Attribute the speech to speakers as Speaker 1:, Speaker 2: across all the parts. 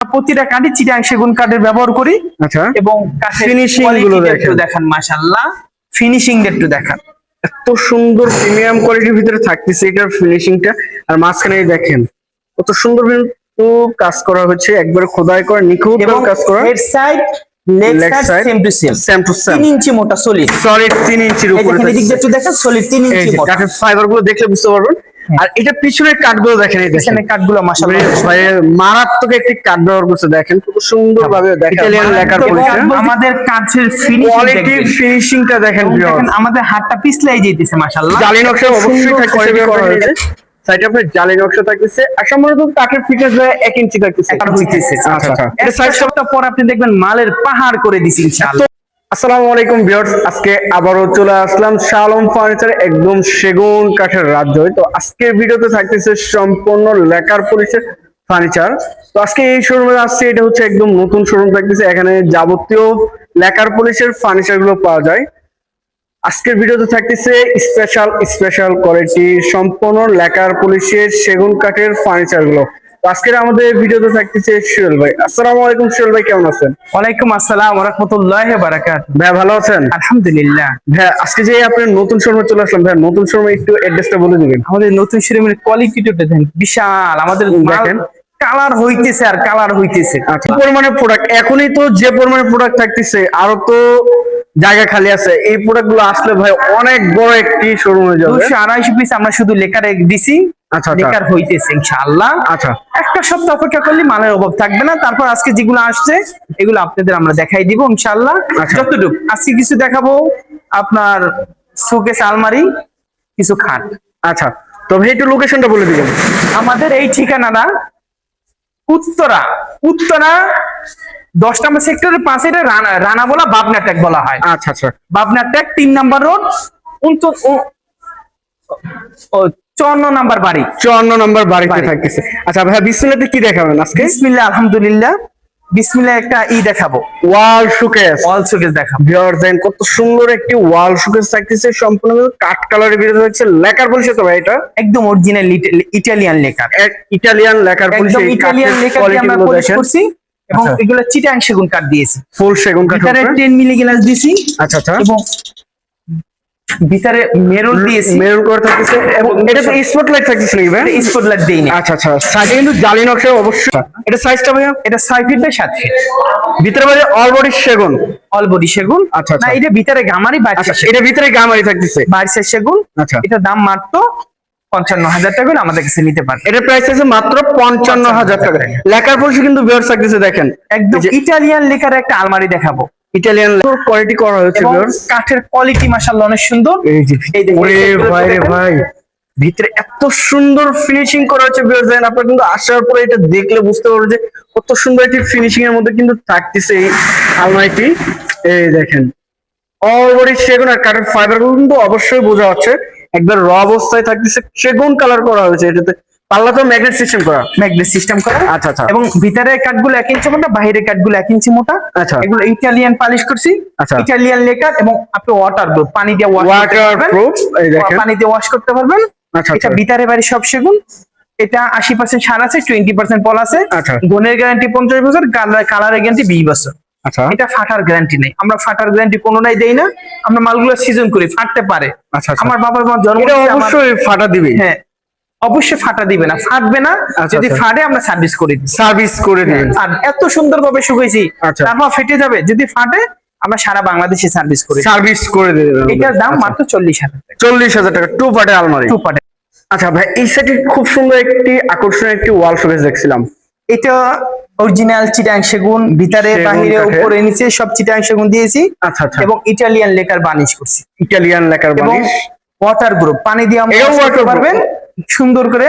Speaker 1: প্রতিটা কাঠে চিটাং সেগুন কাঠের ব্যবহার করি।
Speaker 2: আচ্ছা।
Speaker 1: এবং quality
Speaker 2: গুলো
Speaker 1: একটু
Speaker 2: দেখেন।
Speaker 1: মাশাআল্লাহ। ফিনিশিং একটু দেখান।
Speaker 2: এত সুন্দর প্রিমিয়াম কোয়ালিটির ভিতরে থাকতেছে এটার ফিনিশিংটা আর মাঝখানে দেখেন কত সুন্দর কিন্তু কাজ করা হচ্ছে। একবারে খোদাই করা নিখুঁত কাজ করা।
Speaker 1: Head side leg side same to same
Speaker 2: same to same
Speaker 1: 3 ইঞ্চি মোটা সলিড
Speaker 2: সলিড তিন ইঞ্চির উপরে
Speaker 1: দেখেন। একটু সলিড 3 ইঞ্চি মোটা।
Speaker 2: কাঠের ফাইবারগুলো দেখলে বুঝতে পারবেন। আর এটা পিছনের কাঠগুলো দেখেন এই
Speaker 1: এখানে কাঠগুলো মাশাআল্লাহ।
Speaker 2: ভাই মারাত্মক একটি কাঠ ব্যবহার করছে দেখেন। খুব সুন্দর ভাবে লেখার পরিচয়
Speaker 1: আমাদের কাঠের ফিনিশিং
Speaker 2: কোয়ালিটি ফিনিশিংটা দেখেন
Speaker 1: দেখেন আমাদের হাতটা পিছলাই যেতেছে মাশাআল্লাহ।
Speaker 2: জালি নকশা অবশ্যই
Speaker 1: সুন্দর
Speaker 2: করা
Speaker 1: করা
Speaker 2: হয়েছে। সাইডে আপনার জালি নকশা থাকতেছে আর সম্ভবত কাঠের ফিটনেস এক ইঞ্চি থাকতেছে।
Speaker 1: একটা হইতেছে
Speaker 2: আচ্ছা আচ্ছা।
Speaker 1: এটা সাইজ সপ্তাহ পর আপনি দেখবেন মালের পাহাড় করে দিছি ইনশাআল্লাহ।
Speaker 2: আসসালামু আলাইকুম ভিউয়ার্স, আজকে আবারও চলে আসলাম শালম ফার্নিচার একদম সেগুন কাঠের রাজ্য তো আজকের ভিডিওতে থাকতেছে সম্পূর্ণ লেকার পলিশের ফার্নিচার। তো আজকে এই শোরুমে আসছে, এটা হচ্ছে একদম নতুন শোরুম থাকতেছে, এখানে যাবতীয় লেকার পলিশের ফার্নিচারগুলো পাওয়া যায়। আজকের ভিডিওতে থাকতেছে স্পেশাল স্পেশাল কোয়ালিটি সম্পূর্ণ লেকার পলিশের সেগুন কাঠের ফার্নিচারগুলো আজকের আমাদের ভিডিওতে থাকতেছে সুয়েল ভাই। আসসালামু আলাইকুম সুয়েল ভাই কেমন আছেন?
Speaker 1: ওয়ালাইকুম আসসালাম ওয়া রাহমাতুল্লাহি ওয়া বারাকাতুহু।
Speaker 2: ভাই ভালো আছেন?
Speaker 1: আলহামদুলিল্লাহ।
Speaker 2: হ্যাঁ আজকে যে আপনি নতুন শোরুমে চলে আসলাম ভাই নতুন শোরুমে একটু অ্যাড্রেসটা বলে দিবেন।
Speaker 1: আমাদের নতুন শোরুমের কোয়ালিটিটা দেখেন বিশাল। আমাদের
Speaker 2: দেখেন।
Speaker 1: কালার হইতেছে আর কালার হইতেছে।
Speaker 2: আচ্ছা কি পরিমাণে প্রোডাক্ট এখনই তো যে পরিমাণে প্রোডাক্ট থাকতেছে আরও তো জায়গা খালি আছে। এই প্রোডাক্টগুলো আসলে ভাই অনেক বড় একটি শোরুম হয়ে যাবে।
Speaker 1: দুশো আড়াইশো পিস আমরা শুধু লেকারে দিছি।
Speaker 2: আচ্ছা, আচ্ছা।
Speaker 1: হইতেছে ইনশাআল্লাহ।
Speaker 2: আচ্ছা।
Speaker 1: একটা সপ্তাহ অপেক্ষা করলে মালের অভাব থাকবে না। তারপর আজকে যেগুলো আসছে এগুলো আপনাদের আমরা দেখাই দিব ইনশাআল্লাহ।
Speaker 2: আচ্ছা।
Speaker 1: যতটুকু। আজকে কিছু দেখাবো আপনার শোকেস আলমারি কিছু খাট।
Speaker 2: আচ্ছা। তো ভাই একটু লোকেশনটা বলে দিবেন।
Speaker 1: আমাদের এই ঠিকানাটা উত্তরা। উত্তরা দশ নম্বর সেক্টরের পাশে এটা রানা রানা বলা বাবনা ট্যাগ বলা হয়।
Speaker 2: আচ্ছা আচ্ছা।
Speaker 1: বাবনা ট্যাগ তিন নাম্বার রোড চুয়ান্ন নাম্বার বাড়ি।
Speaker 2: চুয়ান্ন নম্বর বাড়িতে থাকতেছে। আচ্ছা ভাই বিসমিল্লাতে কি দেখাবেন আজকে?
Speaker 1: বিসমিল্লাহ আলহামদুলিল্লাহ। বিসমিল্লাহ একটা ই দেখাবো।
Speaker 2: Wall showcase.
Speaker 1: অল শোকেস দেখাবো।
Speaker 2: ভিউয়ার দেন কত সুন্দর একটি ওয়াল শোকেস থাকতেছে। সম্পূর্ণ কাঠ কালারের ভিতরে থাকছে। লেকার বলছে তো ভাই এটা?
Speaker 1: একদম original Italian lacquer.
Speaker 2: Italian lacquer বলছে
Speaker 1: একদম ইটালিয়ান লেকার আমরা পলিশ করছি এবং
Speaker 2: আচ্ছা।
Speaker 1: এগুলো চিটাং সেগুন কাঠ দিয়েছি।
Speaker 2: ফুল সেগুন কাঠ
Speaker 1: ভিতরে টেন মিলি গ্লাস
Speaker 2: আচ্ছা আচ্ছা।
Speaker 1: এবং ভিতরে মেরুন দিয়েছি।
Speaker 2: মেরুন করে থাকতেছে এবং এটা তো স্পটলাইট থাকতেছে নাকি ভাই।
Speaker 1: স্পটলাইট দেইনি।
Speaker 2: আচ্ছা আচ্ছা সাইডে কিন্তু জালি নকশা অবশ্যই। এটা সাইজটা ভাইয়া?
Speaker 1: এটা ফিট বাই ফিট
Speaker 2: ভিতরে অল বডি সেগুন।
Speaker 1: অল বডি সেগুন।
Speaker 2: আচ্ছা, আচ্ছা।
Speaker 1: না এটা ভিতরে গামারি
Speaker 2: আচ্ছা
Speaker 1: বাইরে
Speaker 2: এটা ভিতরে গামারি থাকতেছে।
Speaker 1: বাইরের সেগুন।
Speaker 2: আচ্ছা।
Speaker 1: এটা দাম মাত্র পঞ্চান্ন হাজার টাকা আমাদের কাছে নিতে পারে
Speaker 2: এটা প্রাইস আছে মাত্র পঞ্চান্ন হাজার টাকা। লেখার পরিচয় কিন্তু ভিউয়ার্স থাকতেছে দেখেন।
Speaker 1: একদম ইটালিয়ান লেকার একটা আলমারি দেখাবো।
Speaker 2: ইটালিয়ান কোয়ালিটি করা হয়েছে
Speaker 1: কাঠের কোয়ালিটি মাশাআল্লাহ অনেক সুন্দর।
Speaker 2: ওরে ভাই রে ভাই ভিতরে এত সুন্দর ফিনিশিং করা হচ্ছে ভিউয়ার্স আপনারা কিন্তু আসার পরে এটা দেখলে বুঝতে পারবেন যে কত সুন্দর একটি ফিনিশিং এর মধ্যে কিন্তু থাকতেছে এই আলমারিটি। এই দেখেন অলরেডি সেগুন আর কাঠের ফাইবারগুলো কিন্তু অবশ্যই বোঝা যাচ্ছে। একবার র অবস্থায় থাকতেছে সেগুন কালার করা হয়েছে এটাতে। পাল্লা তো ম্যাগনেট সিস্টেম করা।
Speaker 1: ম্যাগনেট সিস্টেম করা।
Speaker 2: আচ্ছা আচ্ছা।
Speaker 1: এবং ভিতরে কাঠগুলো এক ইঞ্চি মোটা বাইরের কাঠগুলো এক ইঞ্চি মোটা।
Speaker 2: আচ্ছা।
Speaker 1: এগুলো ইটালিয়ান পালিশ করছি।
Speaker 2: আচ্ছা।
Speaker 1: ইটালিয়ান লেকার এবং আপনি ওয়াটার প্রুফ পানি দিয়ে ওয়াশ
Speaker 2: ওয়াটার প্রুফ
Speaker 1: পানি দিয়ে ওয়াশ করতে পারবেন।
Speaker 2: আচ্ছা
Speaker 1: এটা
Speaker 2: আচ্ছা।
Speaker 1: ভিতরে বাড়ি সব সেগুন। এটা আশি পার্সেন্ট সার আছে টোয়েন্টি পার্সেন্ট পল আছে।
Speaker 2: আচ্ছা।
Speaker 1: গুণের গ্যারান্টি পঞ্চাশ বছর কালারের গ্যারান্টি বিশ বছর।
Speaker 2: আচ্ছা।
Speaker 1: এটা ফাটার গ্যারান্টি নেই। আমরা ফাটার গ্যারান্টি কোনোটাই দেই না। আমরা মালগুলো সিজন করি ফাটতে পারে।
Speaker 2: আচ্ছা আচ্ছা।
Speaker 1: আমার বাবার জন্ম
Speaker 2: অবশ্যই ফাটা দিবে।
Speaker 1: হ্যাঁ। অবশ্যই ফাটা দিবে না। ফাটবে না
Speaker 2: আচ্ছা,
Speaker 1: যদি
Speaker 2: আচ্ছা।
Speaker 1: ফাটে আমরা সার্ভিস করি দিই।
Speaker 2: সার্ভিস করে দিবেন।
Speaker 1: আর এত সুন্দর ভাবে শুকাইছি
Speaker 2: আচ্ছা।
Speaker 1: তারপর ফেটে যাবে। যদি ফাটে আমরা সারা বাংলাদেশে সার্ভিস করি
Speaker 2: সার্ভিস করে দেবেন।
Speaker 1: এটার দাম মাত্র চল্লিশ হাজার টাকা।
Speaker 2: চল্লিশ হাজার টাকা টু পার্টের আলমারি।
Speaker 1: টু পাটে
Speaker 2: আচ্ছা ভাই এই সেটে খুব সুন্দর একটি আকর্ষণীয় একটি ওয়াল শোকেস দেখছিলাম।
Speaker 1: এটা অরিজিনাল চিটাং সেগুন ভিতরে বাহিরে উপরে নিচে সব চিটাং সেগুন দিয়েছি
Speaker 2: আচ্ছা আচ্ছা।
Speaker 1: এবং ইটালিয়ান লেকার বানিশ করছি।
Speaker 2: Italian lacquer varnish
Speaker 1: water group পানি দিয়ে আমরা পারবেন। সুন্দর করে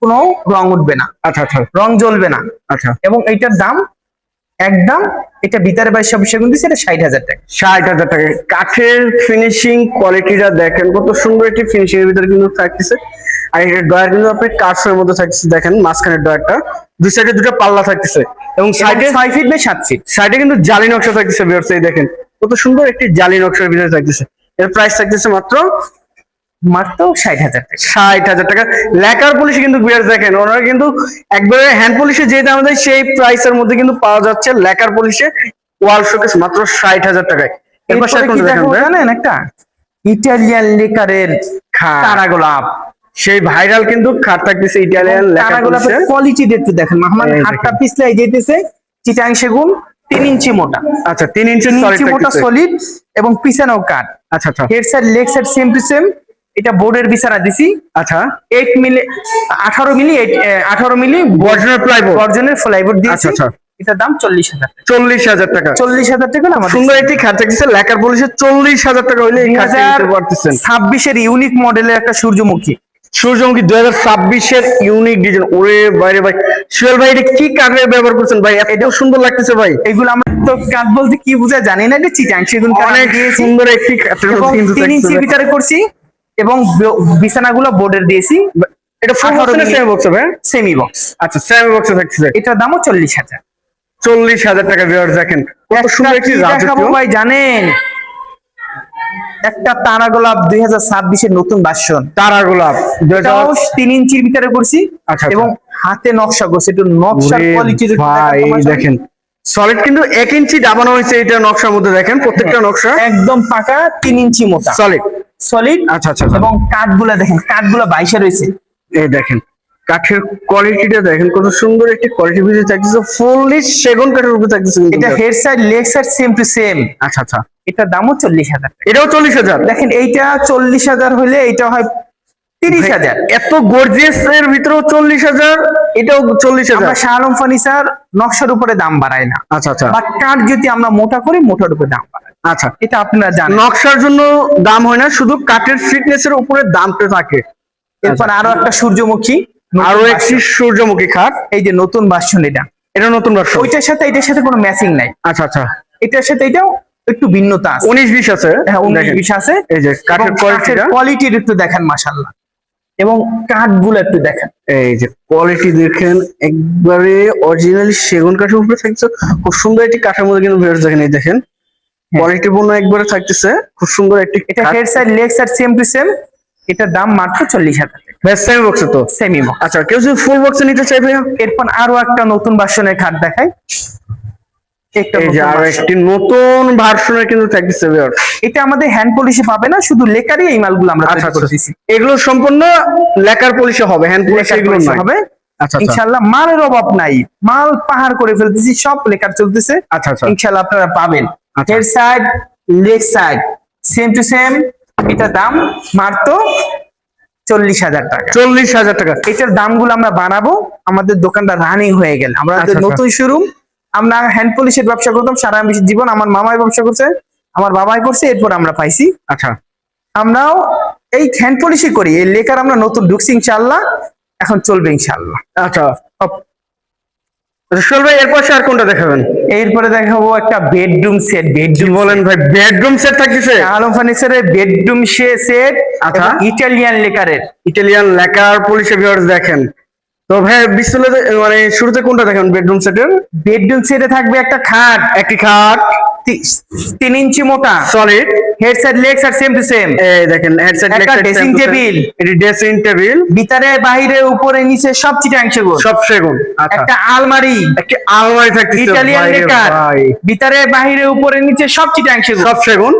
Speaker 1: কোনো রং উঠবে না।
Speaker 2: আচ্ছা আচ্ছা।
Speaker 1: রং জ্বলবে না।
Speaker 2: আচ্ছা।
Speaker 1: এবং এইটার দাম একদম এটা ভিতরে সেগুন দিচ্ছে এটা ষাট হাজার টাকা।
Speaker 2: ষাট হাজার টাকা। কাঠের ফিনিশিং কোয়ালিটিটা দেখেন কত সুন্দর একটি ফিনিশিং এর ভিতরে কিন্তু থাকতেছে। আর এটা ডয়ার কিন্তু আপনি কাঠের মধ্যে থাকতেছে দেখেন মাঝখানের ডয়ারটা দুই সাইডে দুটো পাল্লা থাকতেছে। এবং সাইডে
Speaker 1: ছয় ফিট বাই সাত ফিট
Speaker 2: সাইডে কিন্তু জালি নকশা থাকতেছে ভিউয়ার্স এই দেখেন। কত সুন্দর একটি জালি নকশার ভিতরে থাকতেছে। এর প্রাইস থাকতেছে মাত্র
Speaker 1: মাত্র ষাট হাজার টাকা।
Speaker 2: ষাট হাজার টাকা। লেকার পুলিশে কিন্তু বিয়ার দেখেন ওনারা কিন্তু একবারে হ্যান্ড পুলিশে যে দাম দেয় সেই প্রাইসের মধ্যে কিন্তু পাওয়া যাচ্ছে লেকার পুলিশে ওয়াল শোকেস মাত্র ষাট হাজার টাকায়। এরপর।
Speaker 1: জানেন একটা? ইটালিয়ান লেকারের
Speaker 2: খাট।
Speaker 1: তারা গোলাপ
Speaker 2: সেই ভাইরাল কিন্তু খাট থাকতেছে ইটালিয়ান
Speaker 1: তারা গোলাপের কোয়ালিটি দেখতে দেখেন। আমার
Speaker 2: এই
Speaker 1: হাতটা পিছলে যেতেছে চিটাং সেগুন তিন ইঞ্চি মোটা।
Speaker 2: আচ্ছা তিন ইঞ্চি
Speaker 1: মোটা সলিড এবং পিছানো কাঠ।
Speaker 2: আচ্ছা আচ্ছা।
Speaker 1: Head side leg side same to same এটা বোর্ডের বিছানা দিছি।
Speaker 2: আচ্ছা।
Speaker 1: এইট মিলি আঠারো মিলি আঠারো মিলি
Speaker 2: বর্জনের প্লাইবোর্ড
Speaker 1: গর্জনের ফ্লাইবোর্ড দিয়েছি।
Speaker 2: আচ্ছা, আচ্ছা।
Speaker 1: এটার দাম চল্লিশ হাজার
Speaker 2: চল্লিশ হাজার টাকা।
Speaker 1: চল্লিশ হাজার টাকা না
Speaker 2: সুন্দর একটি খাট থাকতেছে লেকার পুলিশে চল্লিশ হাজার টাকা হইলে এই খাটটা নিতে পারতেছেন।
Speaker 1: ছাব্বিশের ইউনিক মডেলের একটা সূর্যমুখী।
Speaker 2: সূর্যমুখী দুই হাজার ছাব্বিশের ইউনিক ডিজাইন ওরে বাইরে ভাই সুয়েল ভাই এটা কি কাঠের ব্যবহার করছেন ভাই? এত সুন্দর লাগতেছে ভাই।
Speaker 1: এগুলো আমরা তো কাঠ বলতে কি বুঝা জানি না এটা চিটাং। সেগুন
Speaker 2: অনেক
Speaker 1: দিয়েছি।
Speaker 2: সুন্দর একটি কাঠের
Speaker 1: এবং
Speaker 2: মধ্যে কিন্তু
Speaker 1: তিন ইঞ্চি ভিতরে করছি। এবং বিছানাগুলো বোর্ডের দিয়েছি।
Speaker 2: এটা ফুল
Speaker 1: 18
Speaker 2: বক্স না
Speaker 1: মিলি।
Speaker 2: সেমি বক্স ভাই
Speaker 1: সেমি বক্স
Speaker 2: আচ্ছা সেমি বক্সে থাকতেছে
Speaker 1: এটার দামও চল্লিশ হাজার।
Speaker 2: চল্লিশ হাজার টাকা ভিউয়ার দেখেন। কত সুন্দর একটি
Speaker 1: ভাই জানেন? একটা তারা গোলাপ দুই হাজার ছাব্বিশের নতুন বাসন
Speaker 2: তারা গোলাপ।
Speaker 1: তিন ইঞ্চির ভিতরে করছি।
Speaker 2: আচ্ছা, আচ্ছা।
Speaker 1: এবং হাতে নকশা করছি। একটু নকশার কোয়ালিটি
Speaker 2: ভাই দেখেন। সলিড কিন্তু এক ইঞ্চি দাবানো হয়েছে এটা নকশার মধ্যে দেখেন প্রত্যেকটা নকশা।
Speaker 1: একদম পাকা তিন ইঞ্চি মোটা।
Speaker 2: সলিড
Speaker 1: সলিড
Speaker 2: আচ্ছা আচ্ছা আচ্ছা।
Speaker 1: এবং কাঠগুলা দেখেন কাঠগুলা বাইশে রয়েছে।
Speaker 2: এই দেখেন কাঠের কোয়ালিটিটা দেখেন কত সুন্দর একটি কোয়ালিটি ভিতরে থাকতেছে ফুললি সেগুন কাঠের উপরে থাকতেছে
Speaker 1: এটা head side leg side same to same
Speaker 2: আচ্ছা আচ্ছা।
Speaker 1: এটার দামও চল্লিশ হাজার
Speaker 2: এটাও চল্লিশ হাজার?
Speaker 1: দেখেন এইটা চল্লিশ হাজার হলে এইটা হয় তিরিশ হাজার।
Speaker 2: এত গর্জিয়াস এর ভিতরেও চল্লিশ হাজার এটাও চল্লিশ হাজার।
Speaker 1: আমরা শাহ আলম ফার্নিচার নকশার উপরে দাম বাড়াই না।
Speaker 2: আচ্ছা আচ্ছা।
Speaker 1: বা কাঠ যদি আমরা মোটা করি মোটার উপরে দাম বাড়াই
Speaker 2: আচ্ছা
Speaker 1: এটা আপনারা জানেন।
Speaker 2: নকশার জন্য দাম হয় না শুধু কাঠের ফিটনেস এর উপরে দামটা থাকে।
Speaker 1: এরপর আরও একটা সূর্যমুখী আরও।
Speaker 2: একটি সূর্যমুখী খাট।
Speaker 1: এই যে নতুন ভার্সন এটা।
Speaker 2: এটা নতুন ভার্সন
Speaker 1: ওইটার সাথে এটার সাথে কোনো ম্যাচিং নাই।
Speaker 2: আচ্ছা আচ্ছা।
Speaker 1: এটার সাথে এটাও একটু ভিন্নতা আছে।
Speaker 2: উনিশ বিশ আছে।
Speaker 1: হ্যাঁ উনিশ বিশ আছে।
Speaker 2: এই যে কাঠের
Speaker 1: কোয়ালিটির একটু দেখেন মাশাল্লাহ এবং কাঠগুলো একটু দেখেন।
Speaker 2: এই যে কোয়ালিটি দেখেন একবারে অরিজিনালি সেগুন কাঠের উপরে থাকছে। খুব সুন্দর একটি কাঠের মধ্যে কিন্তু বের দেখেন এই দেখেন। কোয়ালিটি পূর্ণ একবারে থাকতেছে খুব সুন্দর একটি
Speaker 1: এটা head side leg side same to same এটার দাম মাত্র চল্লিশ হাজার
Speaker 2: সেমি বক্সে তো?
Speaker 1: সেমি বক্স
Speaker 2: আচ্ছা কেউ যদি ফুল বক্সে নিতে চাই ভাইয়া?
Speaker 1: এরপর আরও একটা নতুন ভার্সনের খাট দেখাই। একটা
Speaker 2: এই যে
Speaker 1: নতুন
Speaker 2: আরও
Speaker 1: version।
Speaker 2: একটি নতুন ভার্সনের কিন্তু থাকতেছে
Speaker 1: এটা আমাদের হ্যান্ড পলিশে পাবে না শুধু লেকারই এই মালগুলো আমরা
Speaker 2: আচ্ছা
Speaker 1: তৈরি
Speaker 2: আচ্ছা।
Speaker 1: করতেছি।
Speaker 2: এগুলো সম্পূর্ণ লেকার পলিশে হবে হ্যান্ড পলিশে এগুলো
Speaker 1: হবে।
Speaker 2: আচ্ছা আচ্ছা।
Speaker 1: ইনশাল্লাহ মালের অভাব নাই। মাল পাহাড় করে ফেলতেছি সব লেকার চলতেছে।
Speaker 2: আচ্ছা আচ্ছা।
Speaker 1: ইনশাল্লাহ আপনারা পাবেন।
Speaker 2: আচ্ছা।
Speaker 1: Head side leg side same to same এটা দাম মাত্র চল্লিশ হাজার টাকা।
Speaker 2: চল্লিশ হাজার টাকা।
Speaker 1: এটার দামগুলো আমরা বানাবো আমাদের দোকানটা রানিং হয়ে গেল। আমরা
Speaker 2: আচ্ছা, আচ্ছা।
Speaker 1: নতুন শোরুম আমরা হ্যান্ড পলিশের ব্যবসা করতাম সারা জীবন আমার মামাই ব্যবসা করছে আমার বাবাই করছে এরপর আমরা পাইছি।
Speaker 2: আচ্ছা।
Speaker 1: আমরাও এই হ্যান্ড পলিশই করি এই লেকার আমরা নতুন ঢুকছি ইনশাল্লাহ এখন চলবে ইনশাল্লাহ
Speaker 2: আচ্ছা। সোহেল ভাই এরপর আর কোনটা দেখাবেন?
Speaker 1: এরপরে দেখাবো একটা বেডরুম সেট বেডরুম
Speaker 2: বলেন ভাই বেডরুম সেট থাকতেছে
Speaker 1: আলম ফার্নিচারের বেডরুম সেট
Speaker 2: আচ্ছা।
Speaker 1: ইটালিয়ান লেকারের।
Speaker 2: ইটালিয়ান লেকার পলিশে ভিউয়ার্স দেখেন। তো ভাই বিশ্বলে মানে শুরুতে কোনটা দেখেন বেডরুম সেটের
Speaker 1: বেডরুম সেটে থাকবে একটা খাট।
Speaker 2: একটি খাট।
Speaker 1: তিন ইঞ্চি মোটা।
Speaker 2: Solid
Speaker 1: head side leg side same to same
Speaker 2: এই দেখেন হেডসেট
Speaker 1: একটা ড্রেসিং টেবিল
Speaker 2: এটি ড্রেসিং টেবিল
Speaker 1: ভিতরে বাইরে উপরে নিচে সব চিটাংশ গো
Speaker 2: সব সেগুন। আচ্ছা।
Speaker 1: একটা আলমারি।
Speaker 2: একটা আলমারি থাকতেছে রে
Speaker 1: লেকার। ভিতরে বাইরে উপরে নিচে সব চিটাংশ গো
Speaker 2: সব সেগুন।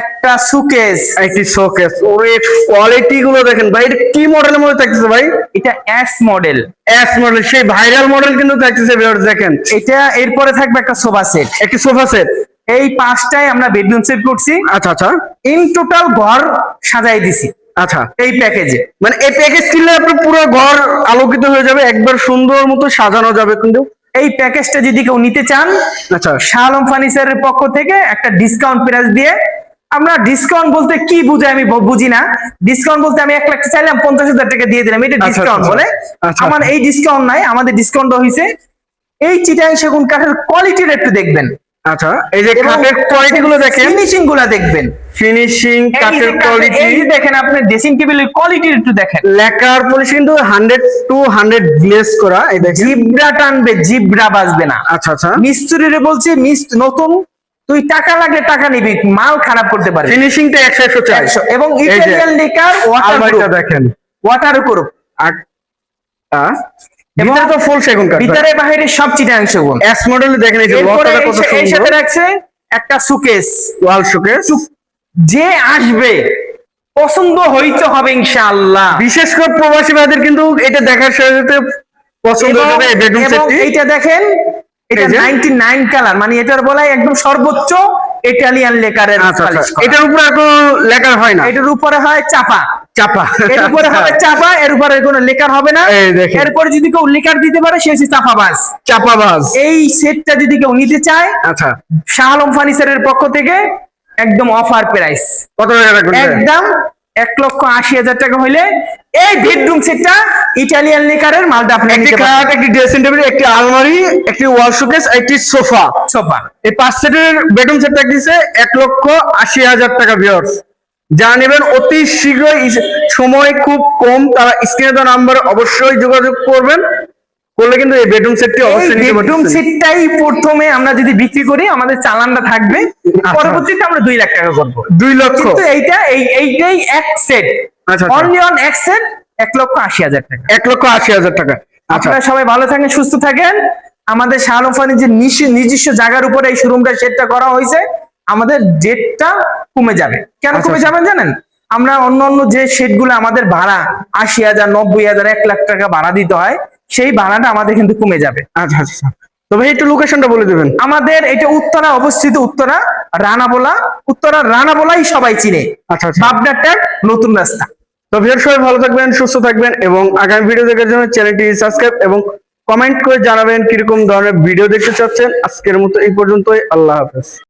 Speaker 1: একটা সুকেস
Speaker 2: একটি শোকেস ওরে কোয়ালিটি গুলো দেখেন ভাই এটা কি মডেলের মধ্যে থাকতেছে ভাই?
Speaker 1: এটা এস মডেল
Speaker 2: এস মডেল সেই ভাইরাল মডেল কিন্তু থাকতেছে ভিউয়ার্স দেখেন।
Speaker 1: এটা এরপরে থাকবে একটা সোফা সেট
Speaker 2: একটি সোফা সেট
Speaker 1: এই পাঁচটায় আমরা বেডরুম সেট করছি।
Speaker 2: আচ্ছা আচ্ছা।
Speaker 1: ইন টোটাল ঘর সাজাই দিছি।
Speaker 2: আচ্ছা।
Speaker 1: এই প্যাকেজে
Speaker 2: মানে এই প্যাকেজ কিনলে আপনার পুরো ঘর আলোকিত হয়ে যাবে একবার সুন্দর মতো সাজানো যাবে কিন্তু।
Speaker 1: এই প্যাকেজটা যদি কেউ নিতে চান
Speaker 2: আচ্ছা।
Speaker 1: শাহ আলম ফার্নিচারের পক্ষ থেকে একটা ডিসকাউন্ট প্রাইস দিয়ে আমরা ডিসকাউন্ট বলতে কি বুঝাই আমি বুঝি না। ডিসকাউন্ট বলতে আমি এক লাখ চাইলাম পঞ্চাশ হাজার টাকা দিয়ে দিলাম এটা
Speaker 2: আচ্ছা,
Speaker 1: ডিসকাউন্ট
Speaker 2: আচ্ছা।
Speaker 1: বলে।
Speaker 2: আচ্ছা।
Speaker 1: আমার এই ডিসকাউন্ট নাই আমাদের ডিসকাউন্ট হয়েছে এই চিটাং সেগুন কাঠের কোয়ালিটির একটু দেখবেন।
Speaker 2: আচ্ছা এই যে কাঠের কোয়ালিটি গুলো দেখেন।
Speaker 1: ফিনিশিংগুলা দেখবেন।
Speaker 2: ফিনিশিং কাঠের কোয়ালিটি
Speaker 1: এই দেখেন আপনি ড্রেসিং টেবিলের কোয়ালিটি একটু দেখেন।
Speaker 2: লেকার পলিশ কিন্তু হান্ড্রেড টু হান্ড্রেড গ্লেস করা এই দেখেন।
Speaker 1: জিব্রা টানবে জিব্রা বাজবে না।
Speaker 2: আচ্ছা আচ্ছা।
Speaker 1: মিস্ত্রিরে বলছে মিস্ত নতুন তুই টাকা লাগলে টাকা নিবি মাল খারাপ করতে পারবি
Speaker 2: ফিনিশিংটা একশো একশো চাই।
Speaker 1: একশো। এবং ইটালিয়ান লিকার ওয়াটার
Speaker 2: দেখেন।
Speaker 1: ওয়াটার প্রুফ
Speaker 2: আর ভিতরে তো ফুল সেগুন কাঠ
Speaker 1: ভিতরে বাইরে সব চিটাংশ গুণ
Speaker 2: এস মডেলে দেখেন এই যে লকটা কত
Speaker 1: এই সা- এই সাথে রাখছে একটা সুকেস
Speaker 2: ওয়াল শোকেস
Speaker 1: যে আসবে পছন্দ হইতে হবে ইনশাআল্লাহ।
Speaker 2: বিশেষ করে প্রবাসী ভাইদের কিন্তু এটা দেখার সাথে পছন্দ এই বেডরুম সেটটি
Speaker 1: এইটা দেখেন এটা
Speaker 2: এই যে।
Speaker 1: 99 কালার মানে এটার বলাই একদম সর্বোচ্চ ইটালিয়ান লেকারের
Speaker 2: আচ্ছা আচ্ছা। এটার উপরে কোনো লেখা হয় না।
Speaker 1: এটার উপরে হয় চাপা।
Speaker 2: চাপা।
Speaker 1: এর উপরে হবে চাপা এর উপরে কোনো লেকার হবে না। এরপরে যদি কেউ লেকার দিতে পারে সে হচ্ছে চাপাবাজ।
Speaker 2: চাপাবাজ।
Speaker 1: এই সেটটা যদি কেউ নিতে চায়
Speaker 2: আচ্ছা।
Speaker 1: শাহ আলম ফার্নিচারের পক্ষ থেকে একদম অফার প্রাইস
Speaker 2: কত টাকা
Speaker 1: একদম এক লক্ষ আশি হাজার টাকা হইলে এই বেডরুম সেটটা ইটালিয়ান লেকারের মালটা আপনি
Speaker 2: একটি খাট একটি ড্রেসিং টেবিল একটি আলমারি একটি ওয়াল শোকেস একটি সোফা
Speaker 1: সোফা
Speaker 2: এই পাঁচ সেটের বেডরুম সেট দিচ্ছে এক লক্ষ আশি হাজার টাকা ভিউয়ার্স যা নেবেন অতি শীঘ্রই সময় খুব কম তারা স্ক্রিনে দেওয়া নাম্বার অবশ্যই যোগাযোগ করবেন। করলে কিন্তু এই বেডরুম সেটটি অবশ্যই নিতে
Speaker 1: বেডরুম সেটটাই প্রথমে আমরা যদি বিক্রি করি আমাদের চালানটা থাকবে। পরবর্তীতে আমরা দুই লাখ টাকা করব।
Speaker 2: দুই লক্ষ।
Speaker 1: কিন্তু এইটা এই এইটাই এক সেট
Speaker 2: আচ্ছা, আচ্ছা।
Speaker 1: অনলি অন এক সেট এক লক্ষ আশি হাজার টাকা।
Speaker 2: এক লক্ষ আশি হাজার টাকা। আচ্ছা।
Speaker 1: আপনারা সবাই ভালো থাকেন সুস্থ থাকেন। আমাদের শাহালম ফার্নিচার নিজস্ব জায়গার উপরে এই শোরুমটা সেটটা করা হয়েছে। আমাদের ডেটটা কমে যাবে। কেন
Speaker 2: আচ্ছা,
Speaker 1: কমে
Speaker 2: আচ্ছা।
Speaker 1: যাবেন জানেন? আমরা অন্য অন্য যে সেটগুলো আমাদের ভাড়া আশি হাজার নব্বই হাজার এক লাখ টাকা ভাড়া দিতে হয় সেই ভাড়াটা আমাদের কিন্তু কমে যাবে।
Speaker 2: আচ্ছা আচ্ছা তবে একটু লোকেশনটা বলে দেবেন।
Speaker 1: আমাদের এটা উত্তরা অবস্থিত উত্তরা রানাবোলা। উত্তরা রানাবোলাই সবাই চিনে।
Speaker 2: আচ্ছা আচ্ছা।
Speaker 1: ট্যাগ নতুন রাস্তা।
Speaker 2: তো ভিউয়ার সবাই ভালো থাকবেন সুস্থ থাকবেন এবং আগামী ভিডিও দেখার জন্য চ্যানেলটি সাবস্ক্রাইব এবং কমেন্ট করে জানাবেন কীরকম ধরনের ভিডিও দেখতে চাচ্ছেন। আজকের মতো এই পর্যন্তই। আল্লাহ হাফেজ।